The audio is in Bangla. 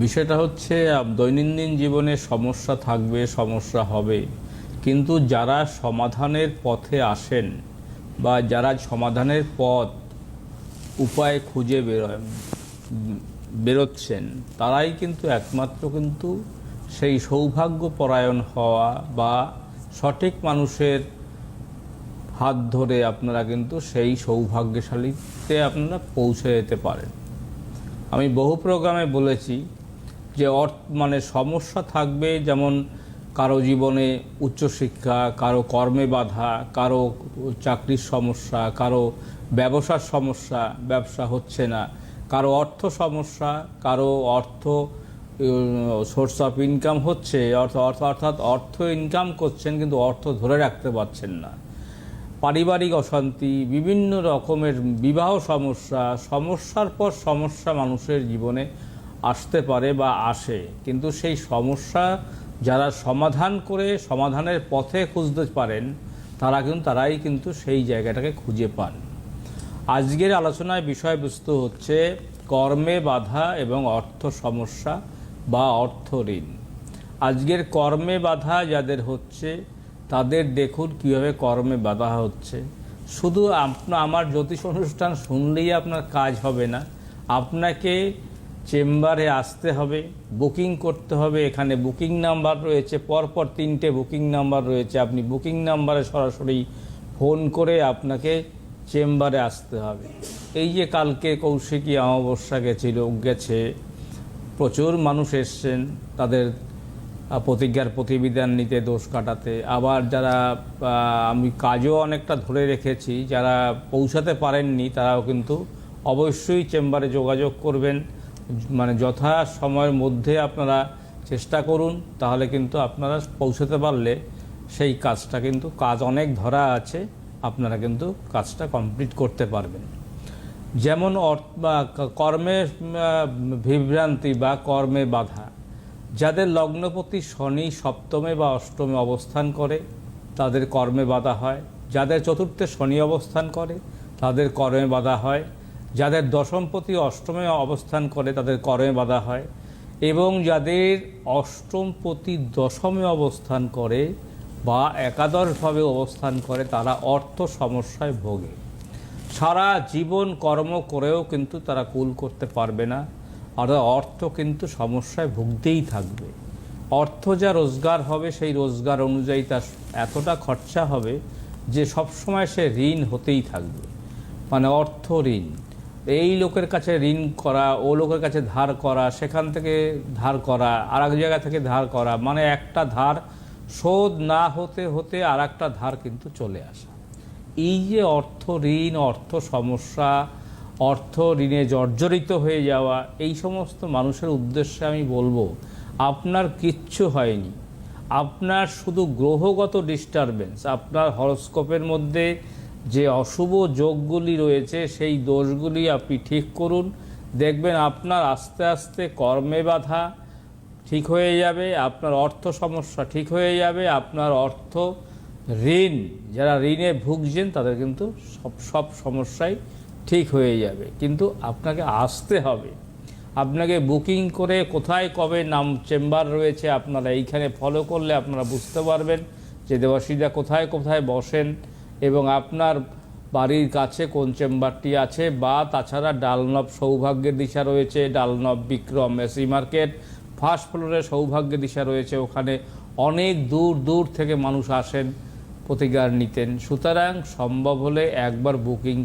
বিষয়টা হচ্ছে দৈনন্দিন জীবনে সমস্যা থাকবে, সমস্যা হবে। কিন্তু যারা সমাধানের পথে আসেন বা যারা সমাধানের পথ, উপায় খুঁজে বেরোয় বেরোচ্ছেন, তারাই কিন্তু একমাত্র কিন্তু সেই সৌভাগ্য পরায়ণ হওয়া বা সঠিক মানুষের হাত ধরে আপনারা কিন্তু সেই সৌভাগ্যশালীতে আপনারা পৌঁছে যেতে পারেন। আমি বহু প্রোগ্রামে বলেছি যে অর্থ মানে সমস্যা থাকবে যেমন কারও জীবনে উচ্চশিক্ষা, কারও কর্মে বাধা, কারও চাকরির সমস্যা, কারও ব্যবসার সমস্যা, ব্যবসা হচ্ছে না। কারও অর্থ সমস্যা, কারও অর্থ সোর্স অফ ইনকাম হচ্ছে, অর্থ অর্থ, অর্থাৎ অর্থ ইনকাম করছেন কিন্তু অর্থ ধরে রাখতে পারছেন না। পারিবারিক অশান্তি, বিভিন্ন রকমের বিবাহ সমস্যা, সমস্যার পর সমস্যা মানুষের জীবনে আসতে পারে বা আসে, কিন্তু সেই সমস্যা যারা সমাধান করে সমাধানের পথে খুঁজতে পারেন, তারা কিন্তু, তারাই কিন্তু সেই জায়গাটাকে খুঁজে পান। আজকের আলোচনায় বিষয়বস্তু হচ্ছে কর্মে বাধা এবং অর্থ সমস্যা বা অর্থ ঋণ। আজকের কর্মে বাধা যাদের হচ্ছে, তাদের দেখুন কীভাবে কর্মে বাধা হচ্ছে। শুধু আপনার আমার জ্যোতিষ অনুষ্ঠান শুনলেই আপনার কাজ হবে না। আপনাকে চেম্বারে আসতে হবে, বুকিং করতে হবে, এখানে বুকিং নাম্বার রয়েছে, পরপর তিনটে বুকিং নাম্বার রয়েছে। আপনি বুকিং নাম্বারে সরাসরি ফোন করে আপনাকে চেম্বারে আসতে হবে। এই যে কালকে কৌশিকী অমাবস্যা গেছিল, গেছে, প্রচুর মানুষ এসছেন, তাদের প্রতিজ্ঞার প্রতিবিধান নিতে, দোষ কাটাতে। আবার যারা আমি কাজও অনেকটা ধরে রেখেছি, যারা পৌঁছাতে পারেননি, তারাও কিন্তু অবশ্যই চেম্বারে যোগাযোগ করবেন। মানে যথা সময়ের মধ্যে আপনারা চেষ্টা করুন, তাহলে কিন্তু আপনারা পৌঁছাতে পারলে সেই কাজটা কিন্তু, কাজ অনেক ধরা আছে, আপনারা কিন্তু কাজটা কমপ্লিট করতে পারবেন। যেমন কর্মে বিভ্রান্তি বা কর্মে বাধা। যাদের লগ্নপতি শনি সপ্তমে বা অষ্টমে অবস্থান করে, তাদের কর্মে বাধা হয়। যাদের চতুর্থে শনি অবস্থান করে, তাদের কর্মে বাধা হয়। যাদের দশমপতি অষ্টমে অবস্থান করে তাদের কর্মে বাধা হয় এবং যাদের অষ্টমপতি দশমে অবস্থান করে বা একাদশভাবে অবস্থান করে তারা অর্থ সমস্যায় ভোগে। সারা জীবন কর্ম করেও কিন্তু তারা কুল করতে পারবে না। অর্থাৎ অর্থ কিন্তু সমস্যায় ভুগতেই থাকবে। অর্থ যা রোজগার হবে সেই রোজগার অনুযায়ী তার এতটা খরচা হবে যে সবসময় সে ঋণ হতেই থাকবে। মানে অর্থ ঋণ। এই লোকের কাছে ঋণ করা, ও লোকের কাছে ধার করা, সেখান থেকে ধার করা আর এক জায়গা থেকে ধার করা মানে একটা ধার শোধ না হতে হতে আর একটা ধার কিন্তু চলে আসা। এই যে অর্থ ঋণ, অর্থ সমস্যা, অর্থ ঋণে জর্জরিত হয়ে যাওয়া, এই সমস্ত মানুষের উদ্দেশ্যে আমি বলব, আপনার কিচ্ছু হয়নি। আপনার শুধু গ্রহগত ডিস্টারবেন্স আপনার হরস্কোপের মধ্যে যে অশুভ যোগগুলি রয়েছে, সেই দোষগুলি আপনি ঠিক করুন। দেখবেন আপনার আস্তে আস্তে কর্মে বাধা ঠিক হয়ে যাবে, আপনার অর্থ সমস্যা ঠিক হয়ে যাবে, আপনার অর্থ ঋণ, যারা ঋণে ভুগছেন তাদের কিন্তু সব সব সমস্যাই ঠিক হয়ে যাবে। কিন্তু আপনাকে আসতে হবে। আপনাকে বুকিং করে কোথায় কবে নাম চেম্বার রয়েছে, আপনারা এইখানে ফলো করলে আপনারা বুঝতে পারবেন যে দেবাসীরা কোথায় কোথায় বসেন। এবং আপনার বাড়ির কাছে কোন চেম্বারটি আছে, বা তাছাড়া ডালনব সৌভাগ্যের দিশা রয়েছে, ডালনব বিক্রম এসি মার্কেট, ফার্স্ট ফ্লোরে সৌভাগ্যের দিশা রয়েছে, ওখানে অনেক দূর দূর থেকে মানুষ আসেন প্রতিকার নিতেন। সুতরাং সম্ভব হলে একবার বুকিং